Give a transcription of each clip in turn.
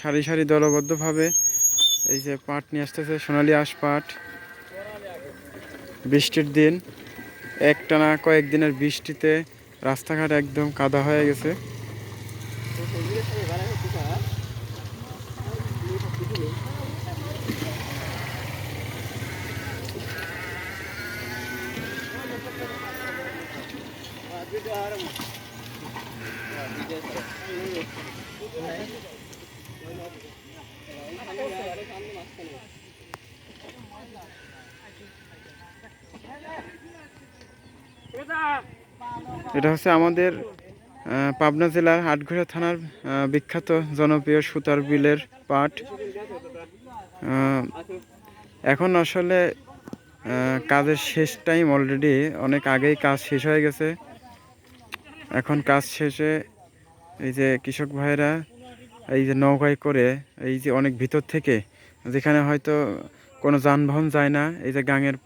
সারি সারি দলবদ্ধভাবে এই যে পাট নিয়ে আসতেছে, সোনালি আঁশ পাট বৃষ্টির দিন, একটানা কয়েকদিনের বৃষ্টিতে রাস্তাঘাট একদম কাদা হয়ে গেছে। এটা হচ্ছে আমাদের পাবনা জেলার হাটঘোড়া থানার বিখ্যাত জনপ্রিয় সুতার বিলের পাট। এখন আসলে কাজের শেষ টাইম অলরেডি অনেক আগেই কাজ শেষ হয়ে গেছে। এখন কাজ শেষে এই যে কৃষক ভাইরা এই যে নৌকায় করে, এই যে অনেক ভিতর থেকে, যেখানে হয়তো কোনো যানবাহন যায় না, এই যে গাঙের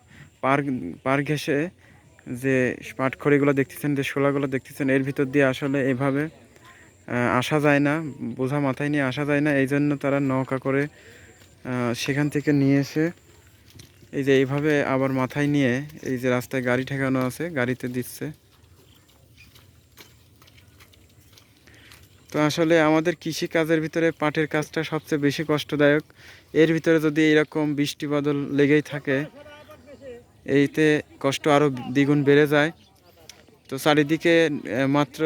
পার পার ঘেসে যে পাটখড়িগুলো দেখতেছেন, যে শোলাগুলো দেখতেছেন, এর ভিতর দিয়ে আসলে এভাবে আসা যায় না, বোঝা মাথায় নিয়ে আসা যায় না এই জন্য তারা নৌকা করে সেখান থেকে নিয়ে এসে, এই যে এইভাবে আবার মাথায় নিয়ে, এই যে রাস্তায় গাড়ি ঠেকানো আছে, গাড়িতে দিচ্ছে। তো আসলে আমাদের কৃষি কাজের ভিতরে পাটের কাজটা সবচেয়ে বেশি কষ্টদায়ক। এর ভিতরে যদি এরকম বৃষ্টি বাদল লেগেই থাকে, এইতে কষ্ট আরও দ্বিগুণ বেড়ে যায়। তো চারিদিকে মাত্র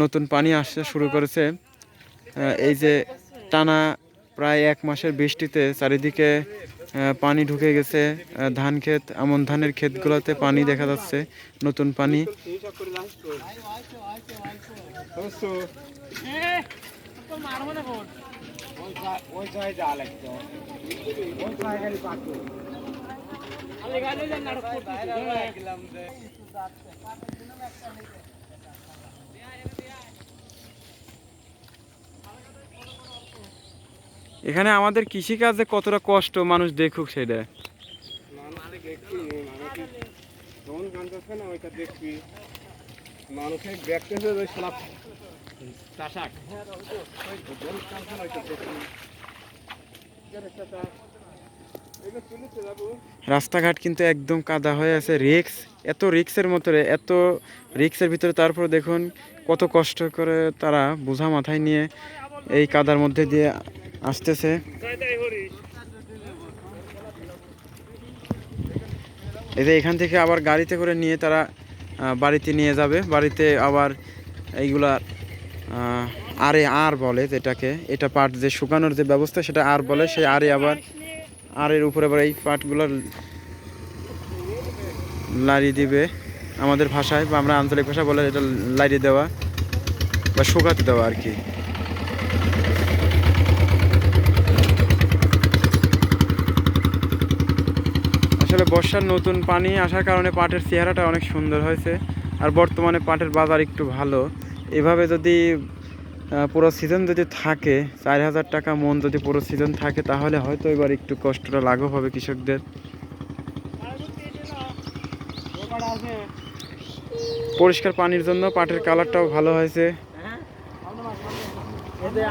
নতুন পানি আসতে শুরু করেছে। এই যে টানা প্রায় এক মাসের বৃষ্টিতে চারিদিকে পানি ঢুকে গেছে। ধান ক্ষেত আমন ধানের ক্ষেতগুলোতে পানি দেখা যাচ্ছে নতুন পানি। এখানে আমাদের কৃষিকাজে কতটা কষ্ট মানুষ দেখুক সেটা। রাস্তাঘাট কিন্তু একদম কাদা হয়ে আছে। রিক্স এত রিক্সের মতো এত রিক্সের ভিতরে তারপর দেখুন কত কষ্ট করে তারা বোঝা মাথায় নিয়ে এই কাদার মধ্যে দিয়ে আসতেছে। যে এখান থেকে আবার গাড়িতে করে নিয়ে তারা বাড়িতে নিয়ে যাবে। বাড়িতে আবার এইগুলা আরে আর বলে যেটাকে। এটা পাট যে শুকানোর যে ব্যবস্থা, সেটা আর বলে। সেই আরে আবার আরের উপরে আবার এই পাটগুলো লাড়ি দিবে আমাদের ভাষায়, বা আমরা আঞ্চলিক ভাষা বলে এটা লাড়ি দেওয়া বা শুকাতে দেওয়া আর কি। আসলে বর্ষার নতুন পানি আসার কারণে পাটের চেহারাটা অনেক সুন্দর হয়েছে, আর বর্তমানে পাটের বাজার একটু ভালো। এভাবে যদি পুরো সিজন যদি থাকে, চার হাজার টাকা মন যদি পুরো সিজন থাকে, তাহলে হয়তো এবার একটু কষ্টটা লাঘব হবে কৃষকদের। পরিষ্কার পানির জন্য পাটের কালারটাও ভালো হয়েছে।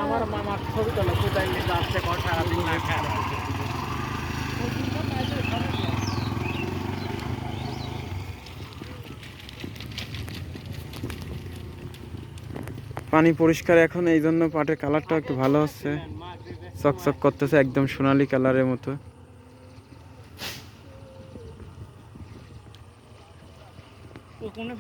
আমার মামার ছবি তোলা, কোথায় যাচ্ছে কর সারাদিন না খায় পানি পরিষ্কার এখন এই জন্য পাটের কালারটাও একটু ভালো হচ্ছে। চকচক করতেছে একদম সোনালি কালারের মতো। ও কোনে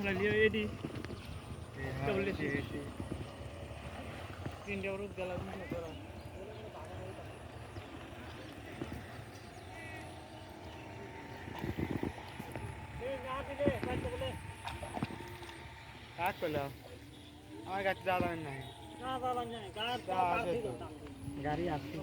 আমার কাছে দালান নাই গাড়ি আসছে